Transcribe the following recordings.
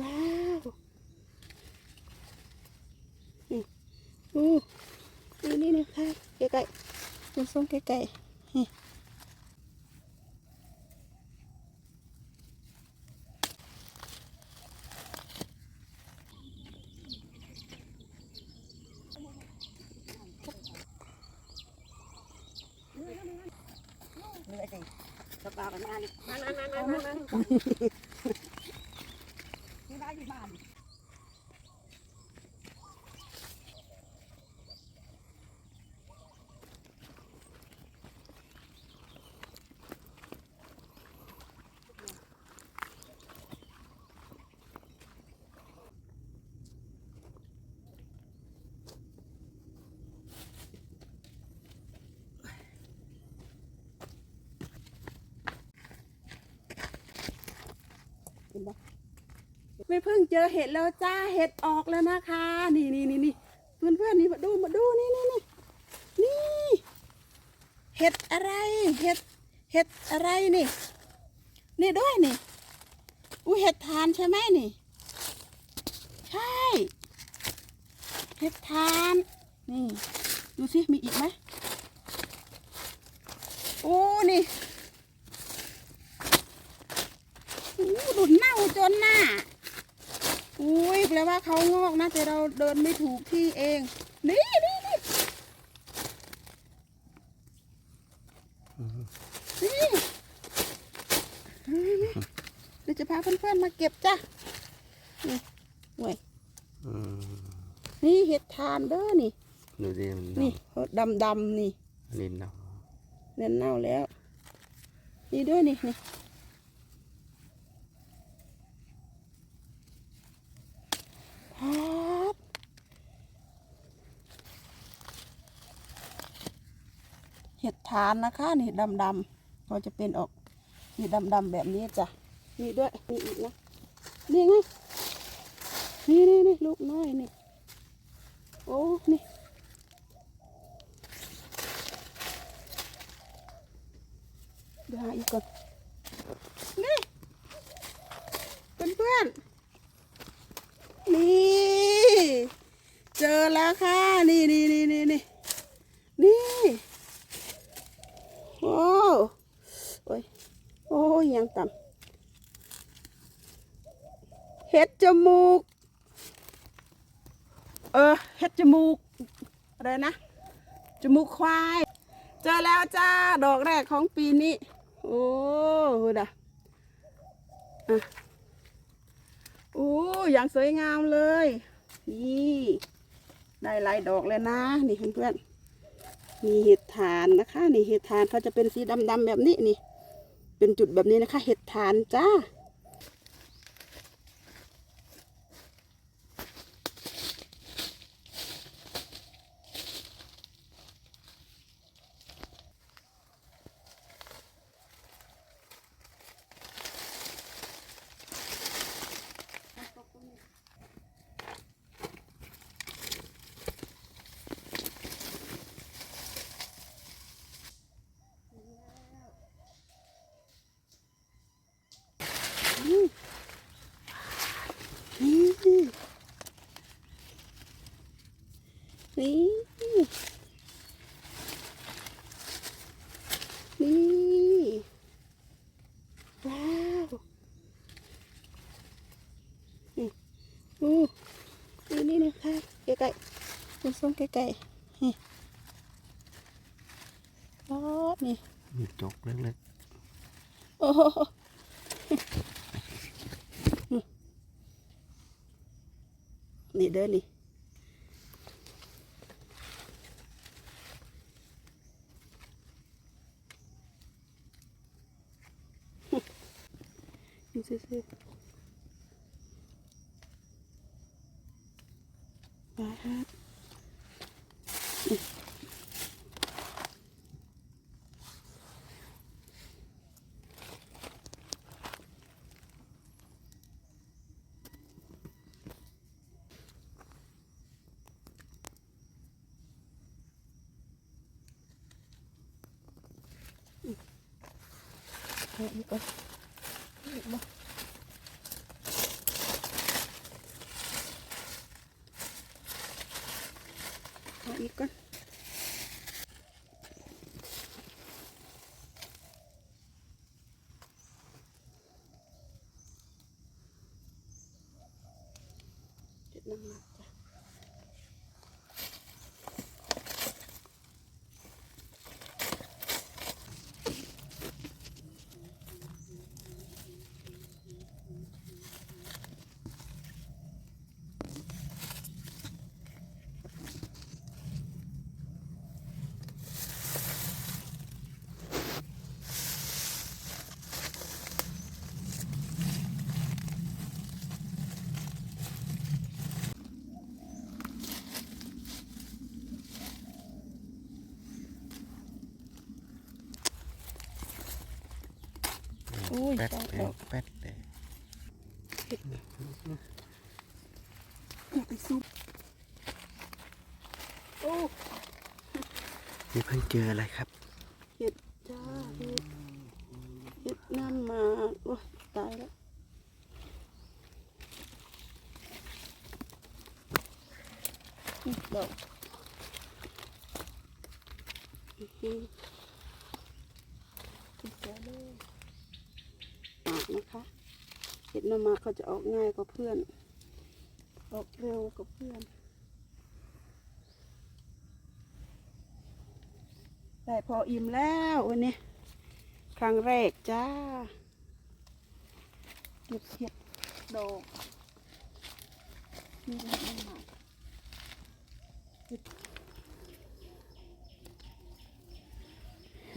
ว้าวนี่อู้นี่นี่นะคะใกล้ๆดูส้มใกล้ๆนี่ายอยู่บ้านเห็นปะ ไม่เพิ่งเจอเห็ดแล้วจ้าเห็ดออกแล้วนะคะ นี่นี่นี่นี่เพื่อนเพื่อนนี่มาดูมาดูนี่นี่นี่นี่เห็ดอะไรเห็ดเห็ดอะไรนี่ นี่ด้วยนี่อุ้ยเห็ดทานใช่ไหมนี่ ใช่ เห็ดทานนี่ ดูสิมีอีกไหมโอ้นี่โอ้ดุนเน่าจนหน้า อุ้ยแปลว่าเขางอกนะแต่เราเดินไม่ถูกที่เอง นี่นี่นี่นี่นี่เดี๋ยวจะพาเพื่อนๆมาเก็บจ้ะนี่เว้ยอืมนี่เห็ดทานเด้อนี่ดูดิมันนี่ดำดำๆนี่ลิ้นเนาะเน่นเน่าแล้ว นี่ด้วยนี่นี่พาด เห็ดทานนะคะ นี่ดำดำๆก็จะเป็นออกนี่ดำดำๆแบบนี้จ้ะนี่ด้วยนี่อีกนะนี่ไงนี่นี่นี่ลูกน้อยนี่โอ้นี่เดี๋ยวหาอีกก่อนนี่เพื่อนเพื่อนๆนี่ เจอแล้วค่ะ นี่นี่นี่นี่นี่โอ้โอ้ยโอ้ ยยังต่ำเห็ดจมูก เออเห็ดจมูกอะไรนะ จมูกควาย เจอแล้วจ้า ดอกแรกของปีนี้ โอ้โหดะอะโอ้อย่างสวยงามเลย นี่ได้หลายดอกเลยนะ นี่เพื่อนๆมีเห็ดฐานนะคะ นี่เห็ดฐานเขาจะเป็นสีดำๆแบบนี้นี่ เป็นจุดแบบนี้นะคะ เห็ดฐานจ้า นี่นี่นี่ว้าวอืมอู้นี่นี่นะคะใกล้ๆดูส้มใกล้ๆนี่รอดนี่จกเล็กๆโอ้โห นี่เด้อนี่นี่ซื่อๆว้าวเอาอีกก่อนอีกบ่ Hẹn đi con Hẹn đi con Chuyện อุ้ยแป๊ดจ้าแป๊ดแป๊ดเลยอยากไปซุปโอ้นี่เพิ่งเจออะไรครับเห็ดจ้าเห็ดเห็ดน้ำหมากโอ้ยตายแล้วนี่ดอกอื้อหือสวยเลยหมาก นะคะ เห็ดน้ำหมาเขาจะออกง่ายกว่าเพื่อน ออกเร็วกว่าเพื่อน ได้พออิ่มแล้ววันนี้ ครั้งแรกจ้า เก็บเห็ดดอกนี่นไม่หมากเห็ด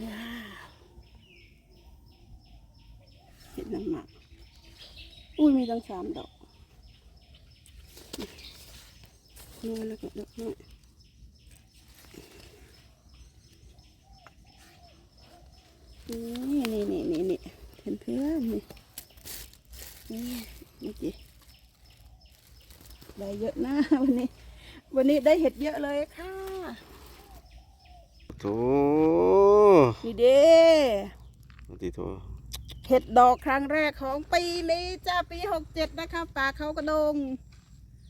ว้าวเห็ด น้ำหมากอุ้ยมีตั้งสามดอกนี่แล้วก็ดอกน้อยนี่นี่นี่นี่นี่เพื่อนเพื่อนๆนี่นี่นี่จีได้เยอะนะวันนี้ วันนี้ได้เห็ดเยอะเลยค่ะโถนี่เด้ตีโถ เห็ดดอกครั้งแรกของปีนี้จ้าปีหกเจ็ดนะคะป่าเขากระดง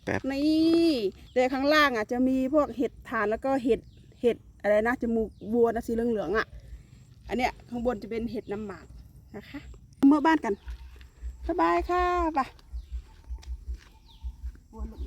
แบบนี่เดี๋ยวข้างล่างอะจะมีพวกเห็ดถ่านแล้วก็เห็ดเห็ดอะไรนะจมูกวัวนะสีเหลืองๆอะ อันเนี้ยข้างบนจะเป็นเห็ดน้ำหมากนะคะ เมื่อบ้านกันสบายค่ะไปวนลูก